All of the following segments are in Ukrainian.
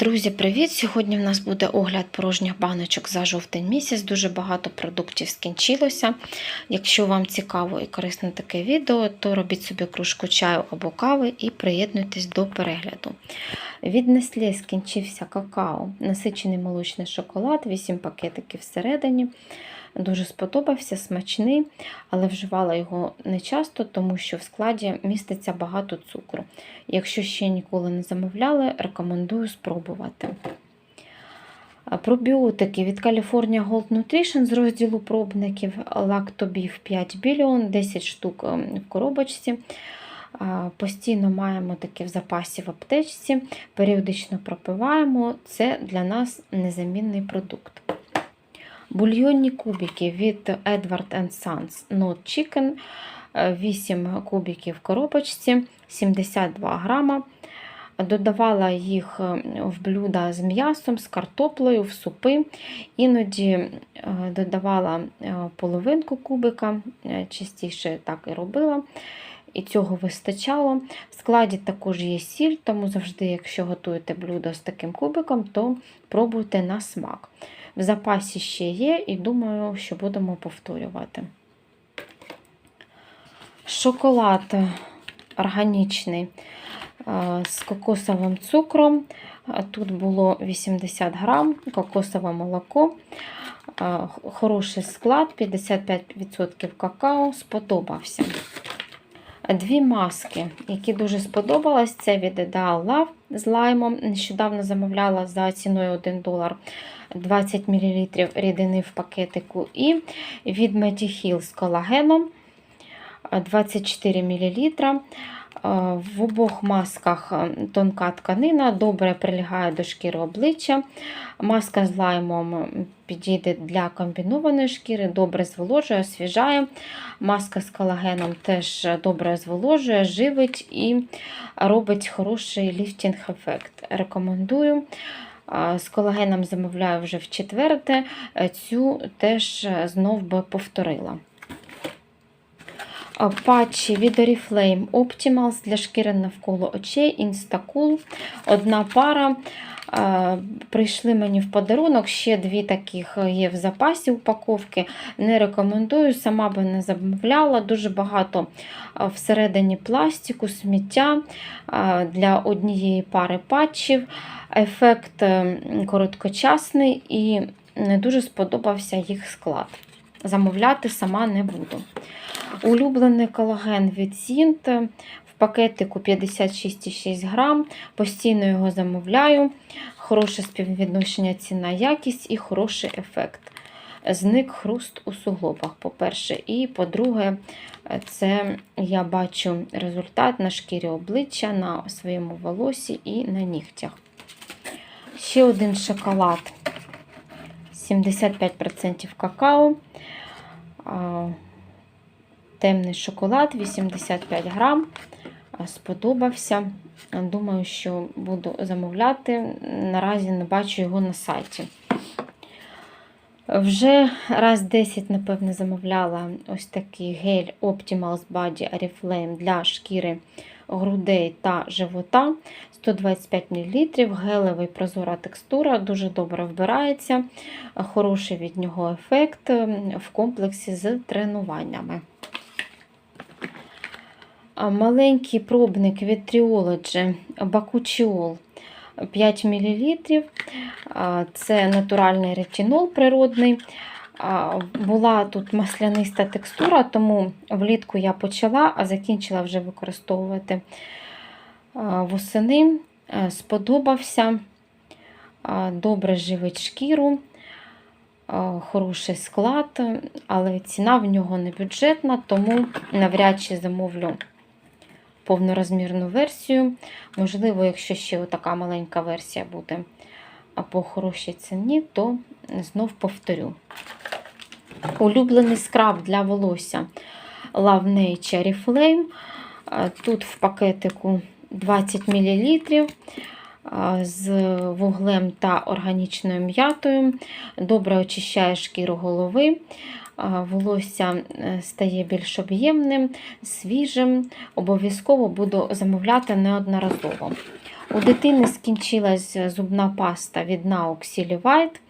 Друзі, привіт! Сьогодні в нас буде огляд порожніх баночок за жовтень місяць. Дуже багато продуктів скінчилося. Якщо вам цікаво і корисне таке відео, то робіть собі кружку чаю або кави і приєднуйтесь до перегляду. Від Nestlé скінчився какао, насичений молочний шоколад, 8 пакетиків всередині. Дуже сподобався, смачний, але вживала його не часто, тому що в складі міститься багато цукру. Якщо ще ніколи не замовляли, рекомендую спробувати. Пробіотики від California Gold Nutrition з розділу пробників Lactobif 5 біліон, 10 штук ем, в коробочці. Постійно маємо таке в запасі в аптечці, періодично пропиваємо. Це для нас незамінний продукт. Бульйонні кубики від Edward Sons Not Chicken. 8 кубиків в коробочці, 72 грама. Додавала їх в блюда з м'ясом, з картоплею, в супи. Іноді е, додавала е, половинку кубика, е, частіше так і робила. І цього вистачало. В складі також є сіль, тому завжди, якщо готуєте блюдо з таким кубиком, то пробуйте на смак. В запасі ще є, і думаю, що будемо повторювати. Шоколад органічний з кокосовим цукром. Тут було 80 грам, кокосове молоко, хороший склад, 55% какао, сподобався. Дві маски, які дуже сподобались, це від Ideal Love з лаймом. Нещодавно замовляла за ціною 1 долар 20 мл рідини в пакетику. І від Mediheal з колагеном 24 мл. В обох масках тонка тканина, добре прилягає до шкіри обличчя. Маска з лаймом підійде для комбінованої шкіри, добре зволожує, освіжає. Маска з колагеном теж добре зволожує, живить і робить хороший ліфтінг-ефект. Рекомендую. З колагеном замовляю вже в четверте, цю теж знов би повторила. Патчі від Oriflame Optimals для шкіри навколо очей, Instacool. Одна пара. Прийшли мені в подарунок, ще дві таких є в запасі упаковки. Не рекомендую, сама би не замовляла. Дуже багато всередині пластику, сміття для однієї пари патчів. Ефект короткочасний і не дуже сподобався їх склад. Замовляти сама не буду. Улюблений колаген від Сінт в пакетику 56,6 грам. Постійно його замовляю. Хороше співвідношення ціна якість і хороший ефект. Зник хруст у суглобах, по-перше. І по-друге, це я бачу результат на шкірі обличчя, на своєму волосі і на нігтях. Ще один шоколад. 75% какао темний шоколад 85 грам. Сподобався. Думаю, що буду замовляти. Наразі не бачу його на сайті. Вже раз 10, напевне, замовляла ось такий гель Optimals Body Oriflame для шкіри грудей та живота. 125 мл, гелевий прозора текстура, дуже добре вбирається, хороший від нього ефект в комплексі з тренуваннями. Маленький пробник від Triology Бакучіол 5 мл. Це натуральний ретинол природний. Була тут масляниста текстура, тому влітку я почала, а закінчила вже використовувати восени. Сподобався, добре живить шкіру, хороший склад, але ціна в нього не бюджетна, тому навряд чи замовлю повнорозмірну версію. Можливо, якщо ще така маленька версія буде по хорошій ціні, то знов повторю. Улюблений скраб для волосся Love Nature Reflame. Тут в пакетику 20 мл з вуглем та органічною м'ятою. Добре очищає шкіру голови. Волосся е, стає більш об'ємним, свіжим. Обов'язково буду замовляти неодноразово. У дитини скінчилась зубна паста від Naux Silly White.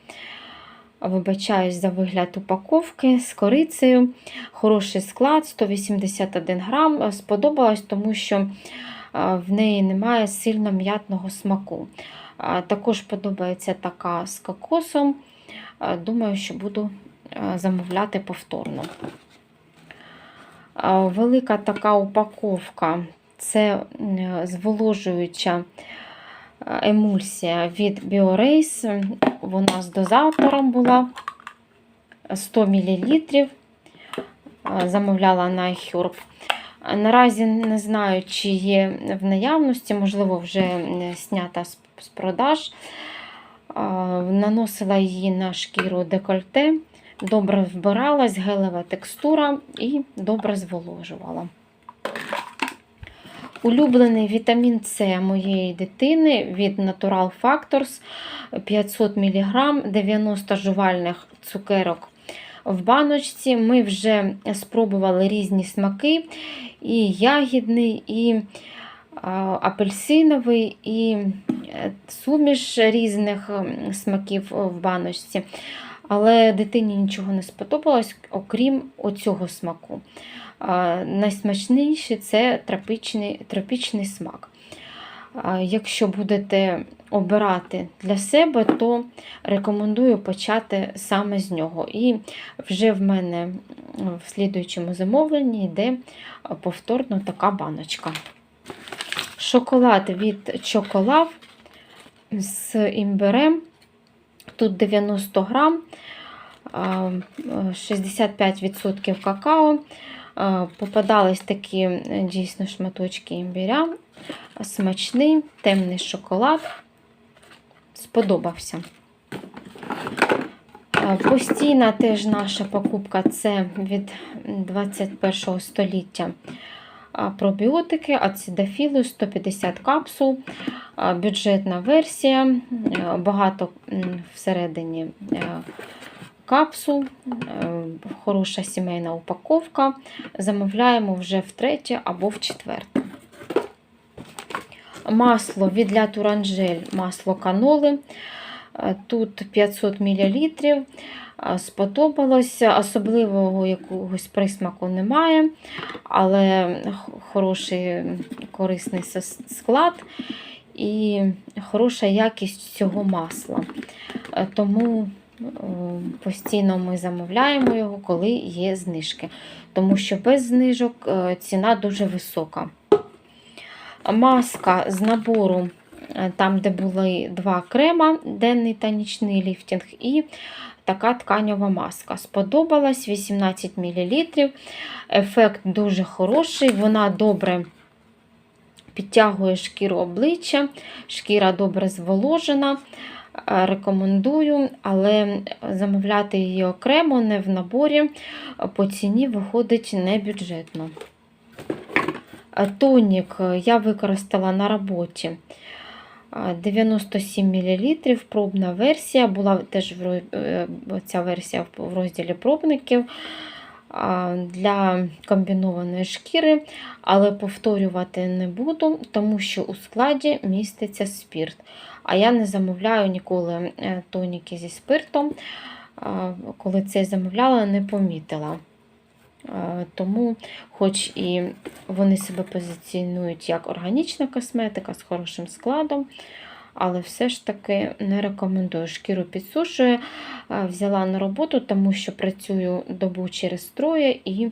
Вибачаюсь за вигляд упаковки з корицею. Хороший склад 181 грам. Сподобалось, тому що е, в неї немає сильно м'ятного смаку. Е, Також подобається така з кокосом. Е, Думаю, що буду замовляти повторно. Велика така упаковка це зволожуюча емульсія від BioRace. Вона з дозатором була 100 мл. Замовляла на iHerb. Наразі не знаю, чи є в наявності, можливо, вже м, знята з продаж. Наносила її на шкіру декольте, добре вбиралась, гелева текстура і добре зволожувала. Улюблений вітамін С моєї дитини від Natural Factors 500 мг, 90 жувальних цукерок в баночці. Ми вже спробували різні смаки: і ягідний, і апельсиновий, і е, суміш різних смаків в баночці. Але дитині нічого не сподобалось, окрім оцього смаку. Найсмачніший це тропічний, тропічний смак. Якщо будете обирати для себе, то рекомендую почати саме з нього. І вже в мене в слідуючому замовленні йде повторно така баночка. Шоколад від Чоколав з імбирем. Тут 90 грам, 65% какао. А, Попадались такі е, дійсно шматочки імбиря. Смачний, темний шоколад. Сподобався. Постійна теж наша покупка це від 21 століття. Пробіотики, ацидофіли 150 капсул, бюджетна версія, е, багато всередині е, капсул, е, хороша сімейна упаковка. Замовляємо вже втретє або в четверте. Масло від Туранжель, масло каноли. Е, Тут 500 мл. Сподобалося, особливого якогось присмаку немає, але хороший корисний склад і хороша якість цього масла. Е, Тому е, постійно ми замовляємо його, коли є знижки. Тому що без знижок е, ціна дуже висока. Маска з набору, е, там, де були два крема, денний та нічний ліфтинг, і така тканьова маска. Сподобалась 18 мл. Ефект дуже хороший, вона добре підтягує шкіру обличчя, шкіра добре зволожена. Е, Рекомендую, але замовляти її окремо, не в наборі, по ціні виходить небюджетно. Е, Тонік е, я використала на роботі е, 97 мл, пробна версія. Була теж ця версія в розділі пробників для комбінованої шкіри, але повторювати не буду, тому що у складі міститься спірт. А я не замовляю ніколи е, тоніки зі спиртом. Коли це замовляла, не помітила. Е, Тому, хоч і вони себе позиціонують як органічна косметика з хорошим складом, але все ж таки не рекомендую. Шкіру підсушує, Е, взяла на роботу, тому що працюю добу через троє і е,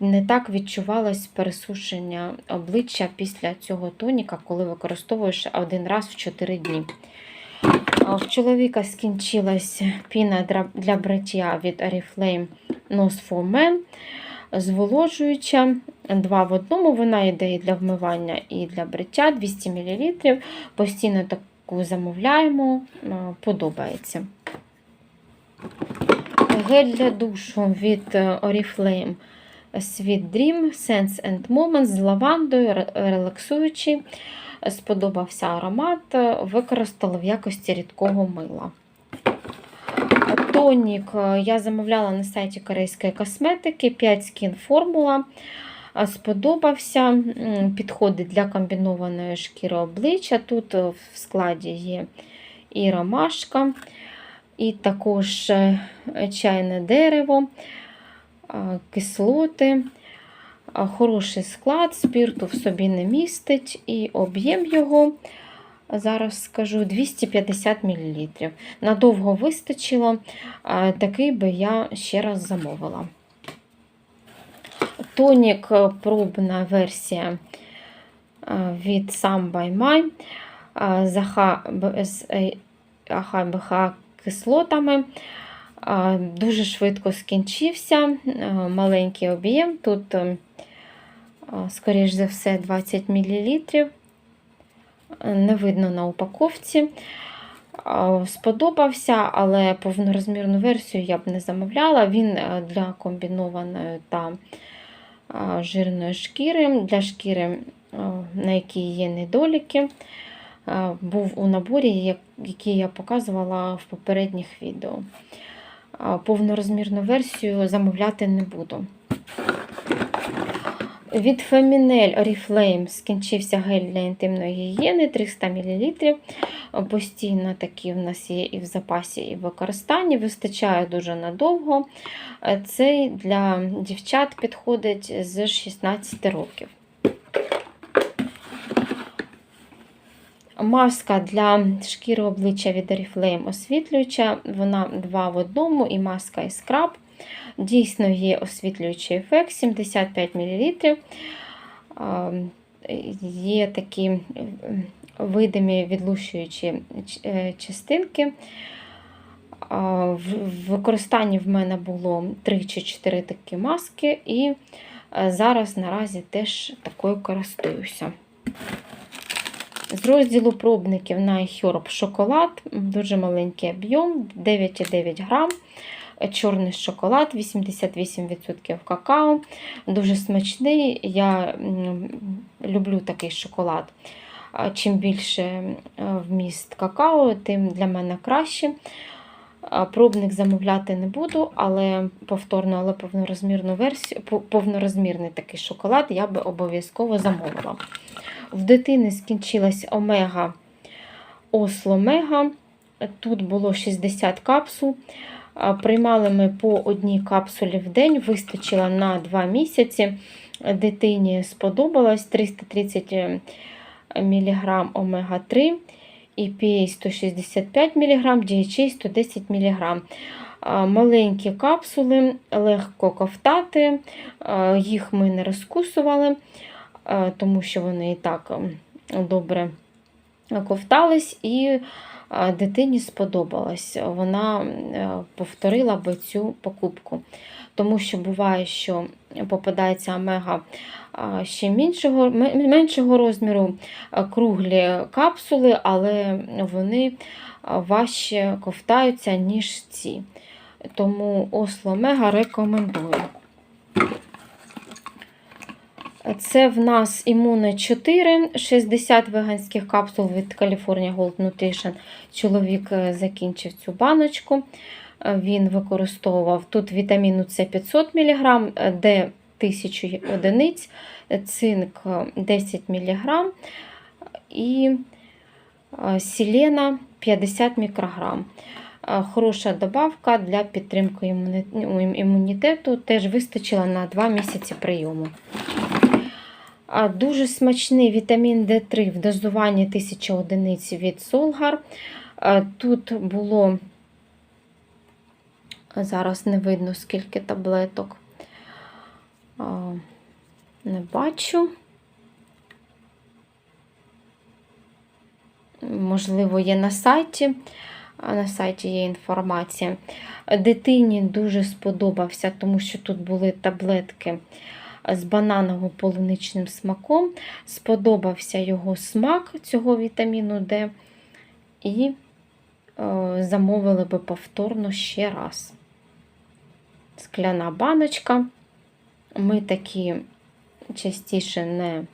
не так відчувалось пересушення обличчя після цього тоніка, коли використовуєш один раз в 4 дні. В чоловіка скінчилась піна для бриття від Oriflame Nose for Men. Зволожуюча, два в одному. Вона йде і для вмивання, і для бриття 200 мл. Постійно таку замовляємо, подобається. Гель для душу від е, Oriflame Sweet Dream Sense and Moments з лавандою, ре- релаксуючий. Сподобався аромат, е, використала в якості рідкого мила. Тонік е, я замовляла на сайті корейської косметики 5 Skin формула. сподобався. Підходить для комбінованої шкіри обличчя. Тут в складі є і ромашка, і також е, чайне дерево, кислоти. Хороший склад, спірту в собі не містить, і об'єм його, зараз скажу, 250 мл. Надовго вистачило, такий би я ще раз замовила. Тонік е, пробна версія е, від Sam by My е, Кислотами. Дуже швидко скінчився, е, маленький об'єм. Тут, е, скоріш за все, 20 мл. Не видно на упаковці. Сподобався, але повнорозмірну версію я б не замовляла. Він е, для комбінованої та жирної шкіри, для шкіри, на якій є недоліки, був у наборі, який я показувала в попередніх відео. Повнорозмірну версію замовляти не буду. Від Feminel Oriflame скінчився гель для інтимної гігієни 300 мл. Постійно такі в нас є і в запасі, і в використанні. Вистачає дуже надовго. Е, Цей для дівчат підходить з 16 років. Маска для шкіри обличчя від Oriflame освітлююча. Вона два в одному, і маска, і скраб. Дійсно є освітлюючий ефект 75 мл. Є такі е, видимі відлущуючі е, частинки. В використанні в мене було 3 чи 4 такі маски, і е, зараз наразі теж такою користуюся. З розділу пробників на iHerb шоколад, дуже маленький об'єм, 9,9 грам. Чорний шоколад, 88% какао, дуже смачний. Я люблю такий шоколад. Чим більше вміст какао, тим для мене краще. Пробник замовляти не буду, але повторно, але повнорозмірну версію, повнорозмірний такий шоколад я би обов'язково замовила. В дитини скінчилась омега Осло Мега. Тут було 60 капсул. Приймали ми по одній капсулі в день, вистачило на 2 місяці. Дитині сподобалось 330 мг омега-3, EPA 165 мг, DHA 110 мг. Маленькі капсули, легко ковтати, їх ми не розкусували, тому що вони і так добре ковтались, і дитині сподобалось. Вона е, повторила би цю покупку. Тому що буває, що попадається омега ще меншого, меншого розміру, круглі капсули, але вони важче ковтаються, ніж ці. Тому Осло Омега рекомендую. Це в нас імуне 4, 60 веганських капсул від California Gold Nutrition. Чоловік е, закінчив цю баночку. Е, Він використовував тут вітаміну С 500 мг, Д 1000 одиниць, е, цинк е, 10 мг і е, селена 50 мікрограм. Е, Хороша добавка для підтримки імунітету. Теж вистачило на 2 місяці прийому. А, Дуже смачний вітамін D3 в дозуванні 1000 одиниць від Solgar. А, Тут було, зараз не видно скільки таблеток. Не бачу. Можливо, є на сайті. А На сайті є інформація. Дитині дуже сподобався, тому що тут були таблетки з бананово-полуничним смаком. Сподобався його смак цього вітаміну Д. І е, замовили би повторно ще раз. Скляна баночка. Ми такі частіше не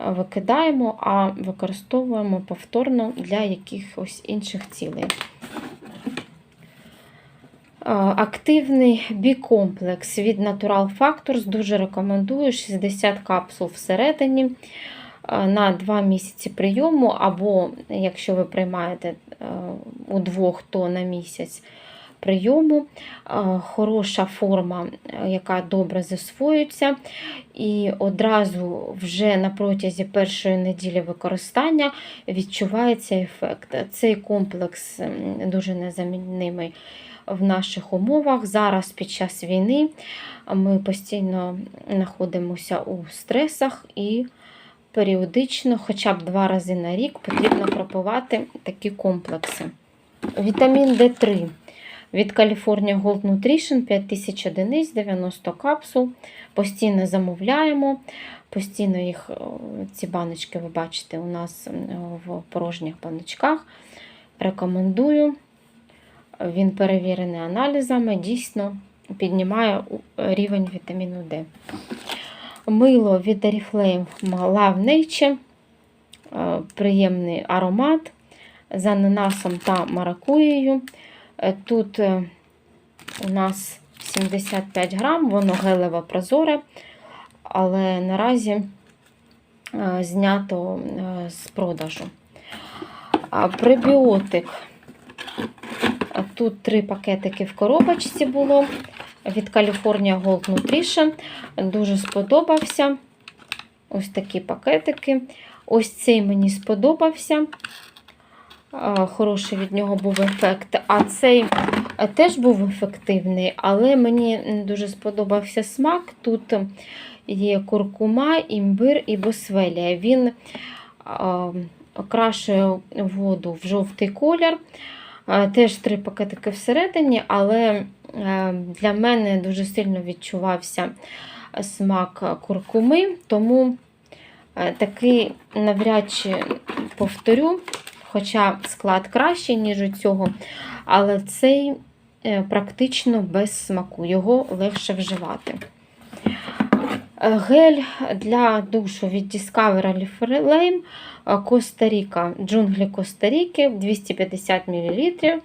викидаємо, а використовуємо повторно для якихось інших цілей. Активний бікомплекс від Natural Factors. Дуже рекомендую 60 капсул всередині е, на 2 місяці прийому, або якщо ви приймаєте е, удвох, то на місяць прийому. Е, Хороша форма, е, яка добре засвоюється. І одразу вже на протязі першої неділі використання відчувається ефект. Цей комплекс дуже незаміннимий в наших умовах. Зараз під час війни ми постійно знаходимося у стресах і періодично, хоча б два рази на рік, потрібно пропивати такі комплекси. Вітамін D3 від California Gold Nutrition 5000 одиниць, 90 капсул. Постійно замовляємо. Постійно їх, ці баночки, ви бачите, у нас в порожніх баночках. Рекомендую. Він перевірений аналізами, дійсно піднімає рівень вітаміну D. Мило від Oriflame Love Nature. Приємний аромат з ананасом та маракуєю. Е, Тут е, у нас 75 грам, воно гелеве прозоре, але наразі е, знято з продажу. А Пребіотик. Тут три пакетики в коробочці було від California Gold Nutrition. Дуже сподобався. Ось такі пакетики. Ось цей мені сподобався. Хороший від нього був ефект. А цей е, теж був ефективний, але мені дуже сподобався смак. Тут є куркума, імбир і босвелія. Він окрашує воду в жовтий колір. Теж три пакетики всередині, але е, для мене дуже сильно відчувався смак куркуми, тому е, такий навряд чи повторю, хоча склад кращий, ніж у цього, але цей е, практично без смаку, його легше вживати. Е, Гель для душу від Discover Flame Коста-Ріка, джунглі Коста-Ріки, 250 мл. Е,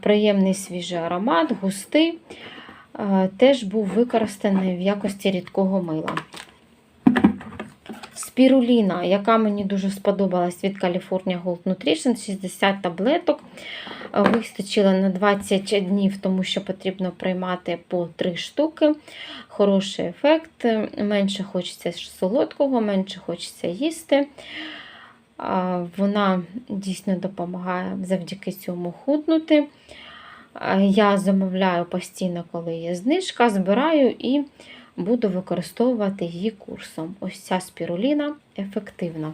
Приємний свіжий аромат, густий. Е, Теж був використаний в якості рідкого мила. Спіруліна, яка мені дуже сподобалась від California Gold Nutrition, 60 таблеток. Е, Вистачило на 20 днів, тому що потрібно приймати по 3 штуки. Хороший ефект. Менше хочеться солодкого, менше хочеться їсти. Вона дійсно допомагає завдяки цьому худнути. Я замовляю постійно, коли є знижка, збираю і буду використовувати її курсом. Ось ця спіруліна ефективна.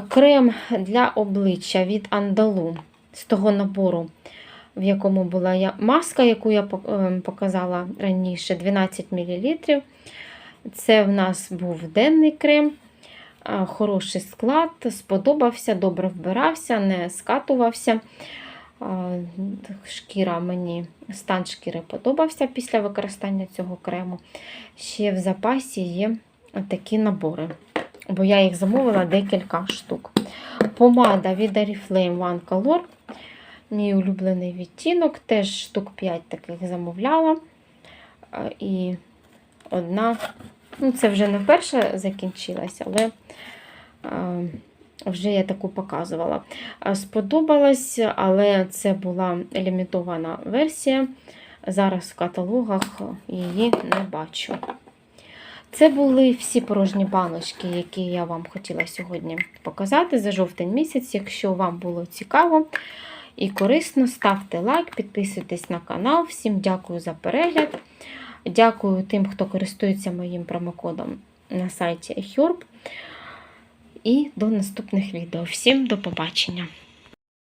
Крем для обличчя від Андалу з того набору, в якому була я- маска, яку я ем, показала раніше, 12 мл. Це в нас був денний крем. Хороший склад, сподобався, добре вбирався, не скатувався. Шкіра мені, стан шкіри подобався після використання цього крему. Ще в запасі є такі набори, бо я їх замовила декілька штук. Помада від Oriflame One Color. Мій улюблений відтінок, теж штук 5 таких замовляла. І одна, ну це вже не перша закінчилася, але вже я таку показувала. Сподобалась, але це була лімітована версія. Зараз в каталогах її не бачу. Це були всі порожні баночки, які я вам хотіла сьогодні показати за жовтень місяць. Якщо вам було цікаво і корисно, ставте лайк, підписуйтесь на канал. Всім дякую за перегляд. Дякую тим, хто користується моїм промокодом на сайті eHerb. І до наступних відео. Всім до побачення!